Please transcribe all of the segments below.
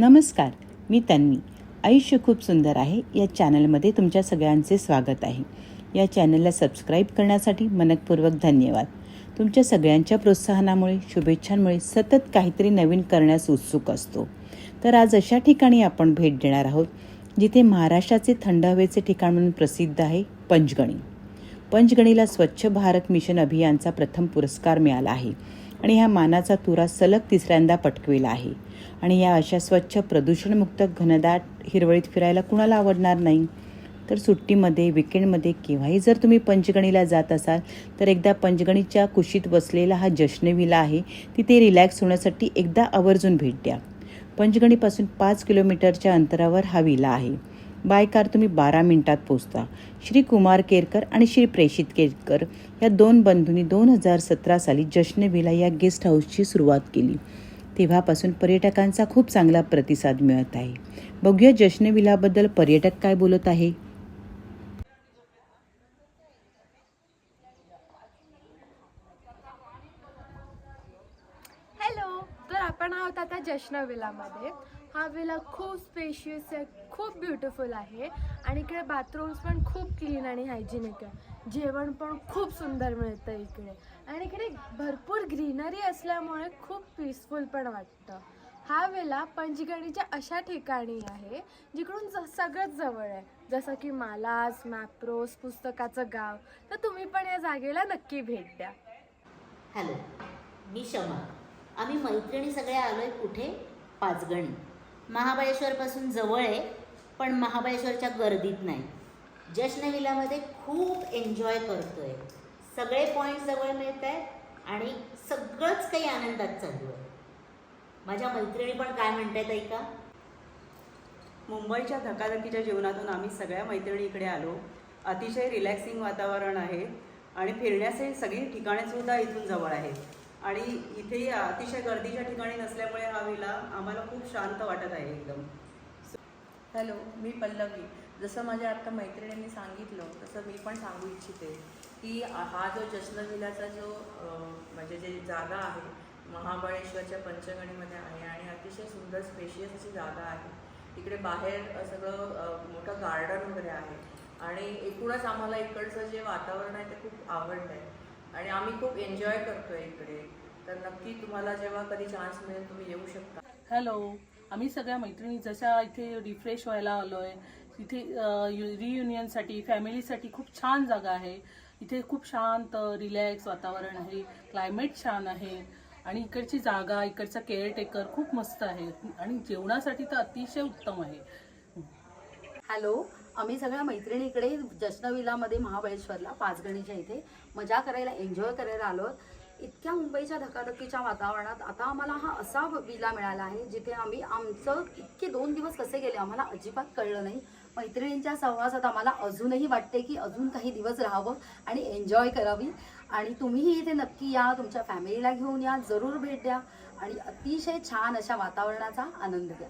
नमस्कार मी तन्वी. आयुष्य खूप सुंदर आहे. या चॅनलमध्ये तुमच्या सगळ्यांचे स्वागत आहे. या चॅनलला सबस्क्राईब करण्यासाठी मनपूर्वक धन्यवाद. तुमच्या सगळ्यांच्या प्रोत्साहनामुळे शुभेच्छांमुळे सतत काहीतरी नवीन करण्यास उत्सुक असतो. तर आज अशा ठिकाणी आपण भेट देणार आहोत जिथे महाराष्ट्राचे थंड हवेचे ठिकाण म्हणून प्रसिद्ध आहे पंचगणी. पंचगणीला स्वच्छ भारत मिशन अभियानचा प्रथम पुरस्कार मिळाला आहे. आणि ह्या मानाचा तुरा सलग तिसऱ्यांदा पटकविला आहे. आणि या अशा स्वच्छ प्रदूषणमुक्त घनदाट हिरवळीत फिरायला कुणाला आवडणार नाही? तर सुट्टीमध्ये विकेंडमध्ये केव्हाही जर तुम्ही पंचगणीला जात असाल तर एकदा पंचगणीच्या कुशीत बसलेला हा जश्न विला आहे. तिथे रिलॅक्स होण्यासाठी एकदा आवर्जून भेट द्या. पंचगणीपासून पाच किलोमीटरच्या अंतरावर हा विला आहे. बाय कार तुम्ही बारा मिनिटात पोचता श्री कुमार केरकर आणि श्री प्रेषित केरकर या दोन बंधूंनी दोन हजार सतरा साली जश्नविला या गेस्ट हाऊसची सुरुवात केली. तेव्हापासून पर्यटकांचा खूप चांगला प्रतिसाद मिळत आहे. बघूया जश्न विलाबद्दल पर्यटक काय बोलत आहे. हॅलो तर आपण आहोत आता जश्न विलामध्ये. हा विला खूप स्पेशियस आहे खूप ब्युटिफुल आहे. आणि इकडे बाथरूम्स पण खूप क्लीन आणि हायजिनिक आहे. जेवण पण खूप सुंदर मिळतं इकडे. आणि इकडे भरपूर ग्रीनरी असल्यामुळे खूप पीसफुल पण वाटतं. हा वेला पंचगणीच्या अशा ठिकाणी आहे जिकडून ज सगळंच जवळ आहे. जसं की मालास मॅप्रोस पुस्तकाचं गाव. तर तुम्ही पण या जागेला नक्की भेट द्या. हॅलो मी शमा आम्ही मैत्रिणी सगळ्या आलो आहे कुठे? पाचगणी. महाबळेश्वरपासून जवळ आहे. पण महाबळेश्वरच्या गर्दीत नाही. जश्न विलामध्ये खूप एन्जॉय करतो आहे सगळे पॉईंट जवळ मिळत आहेत आणि सगळंच काही आनंदात चालू आहे. माझ्या मैत्रिणी पण काय म्हणतायत ऐका? मुंबईच्या धकाधकीच्या जीवनातून आम्ही सगळ्या मैत्रिणी इकडे आलो. अतिशय रिलॅक्सिंग वातावरण आहे आणि फिरण्याचे सगळी ठिकाणे सुद्धा इथून जवळ आहेत. आणि इथे अतिशय गर्दीच्या ठिकाणी नसल्यामुळे हा विला आम्हाला खूप शांत वाटत आहे एकदम. हॅलो मी पल्लवी. जसं माझ्या आता मैत्रिणींनी सांगितलं तसं मी पण सांगू इच्छिते की हा जो जश्न विलाचा जो म्हणजे जे जागा आहे महाबळेश्वरच्या पंचगणीमध्ये आहे आणि अतिशय सुंदर स्पेशियस अशी जागा आहे. इकडे बाहेर सगळं मोठं गार्डन वगैरे आहे. आणि एकूणच आम्हाला इकडचं जे वातावरण आहे ते खूप आवडलं आहे आणि आम्ही खूप एन्जॉय करतो आहे इकडे. तर नक्की तुम्हाला जेव्हा कधी चान्स मिळेल तुम्ही येऊ शकता. हॅलो. आम्ही सगळ्या मैत्रिणी जशा इथे रिफ्रेश व्हायला आलो आहे इथे रियुनियनसाठी फॅमिलीसाठी खूप छान जागा आहे. इथे खूप शांत रिलॅक्स वातावरण आहे क्लायमेट छान आहे. आणि इकडची जागा इकडचा केअरटेकर खूप मस्त आहे. आणि जेवणासाठी तर अतिशय उत्तम आहे. हॅलो आम्ही सगळ्या मैत्रिणी इकडे जश्नविलामध्ये महाबळेश्वरला पाचगणीच्या इथे मजा करायला एन्जॉय करायला आलो इतक्या मुंबईच्या धकाधकीच्या वातावरणात आता आम्हाला हा असा विला मिळाला आहे जिथे आम्ही आमचं इतके दोन दिवस कसे गेले आम्हाला अजिबात कळलं नाही. मैत्रिणींच्या सहवासात आम्हाला अजूनही वाटते की अजून काही दिवस राहावं आणि एन्जॉय करावी. आणि तुम्हीही इथे नक्की या तुमच्या फॅमिलीला घेऊन या जरूर भेट द्या आणि अतिशय छान अशा वातावरणाचा आनंद घ्या.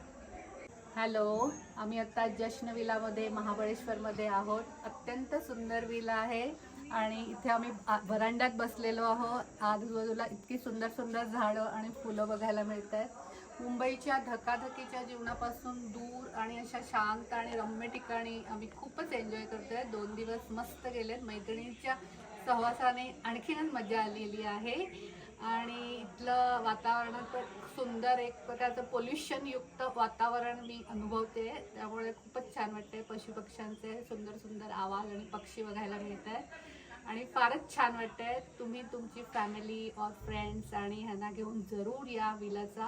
हॅलो आम्ही आत्ता जश्न विलामध्ये महाबळेश्वरमध्ये आहोत. अत्यंत सुंदर विला आहे. आणि इथे आम्ही वरांड्यात व्हरांड्यात बसलेलो आहोत. आजूबाजूला इतकी सुंदर सुंदर झाडं आणि फुलं बघायला मिळत आहेत मुंबईच्या धकाधकीच्या जीवनापासून दूर आणि अशा शांत आणि रम्य ठिकाणी आम्ही खूपच एन्जॉय करतो आहे दोन दिवस मस्त गेलेत. मैत्रिणींच्या सहवासाने आणखीनच मजा आलेली आहे. आणि इथलं वातावरण तर सुंदर एक प्रकारचं पोल्युशनयुक्त वातावरण मी अनुभवते. त्यामुळे खूपच छान वाटते पशुपक्ष्यांचे सुंदर सुंदर आवाज आणि पक्षी बघायला मिळत आहेत आणि फारच छान वाटतंय. तुम्ही तुमची फॅमिली और फ्रेंड्स आणि ह्यांना घेऊन जरूर या विलाचा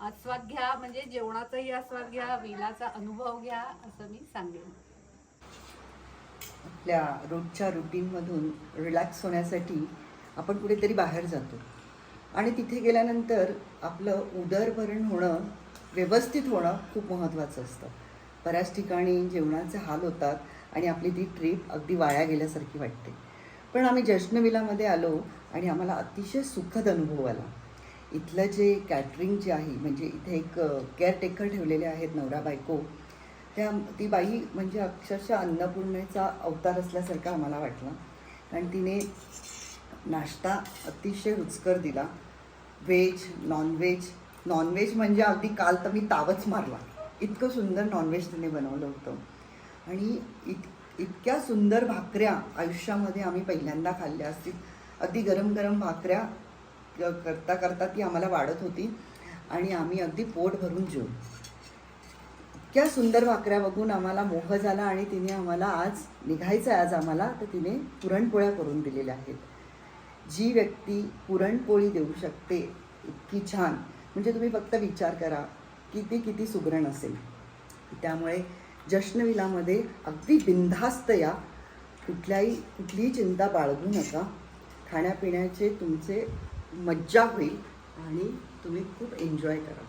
आस्वाद घ्या. म्हणजे जेवणाचाही आस्वाद घ्या विलाचा अनुभव घ्या असं मी सांगेन. आपल्या रोजच्या रुटीनमधून रिलॅक्स होण्यासाठी आपण कुठेतरी बाहेर जातो. आणि तिथे गेल्यानंतर आपलं उदरभरण होणं व्यवस्थित होणं खूप महत्त्वाचं असतं. बऱ्याच ठिकाणी जेवणाचे हाल होतात आणि आपली ती ट्रीप अगदी वाया गेल्यासारखी वाटते. पण आम्ही जश्नविलामध्ये आलो आणि आम्हाला अतिशय सुखद अनुभव आला. इथलं जे कॅटरिंग जे आहे म्हणजे इथे एक केअरटेकर ठेवलेले आहेत नवरा बायको त्या ती बाई म्हणजे अक्षरशः अन्नपूर्णेचा अवतार असल्यासारखा आम्हाला वाटला. कारण तिने नाश्ता अतिशय रुचकर दिला. व्हेज नॉनव्हेज नॉनव्हेज म्हणजे अगदी काल तर मी तावच मारला. इतकं सुंदर नॉनव्हेज तिने बनवलं होतं. आणि इत इतक्या सुंदर भाकऱ्या आयुष्यामध्ये आम्ही पहिल्यांदा खाल्ल्या असतील. अगदी गरम गरम भाकऱ्या करता करता ती आम्हाला वाढत होती आणि आम्ही अगदी पोट भरून जेवू इतक्या सुंदर भाकऱ्या बघून आम्हाला मोह झाला आणि तिने आम्हाला आज निघायचं आहे आज आम्हाला तर तिने पुरणपोळ्या करून दिलेल्या आहेत. जी व्यक्ती पुरणपोळी देऊ शकते इतकी छान. म्हणजे तुम्ही फक्त विचार करा की ती किती सुगरण असेल. त्यामुळे जश्नविलामध्ये अगदी बिनधास्त या. कुठल्याही कुठलीही चिंता बाळगू नका. खाण्यापिण्याचे तुमचे मज्जा होईल आणि तुम्ही खूप एन्जॉय करा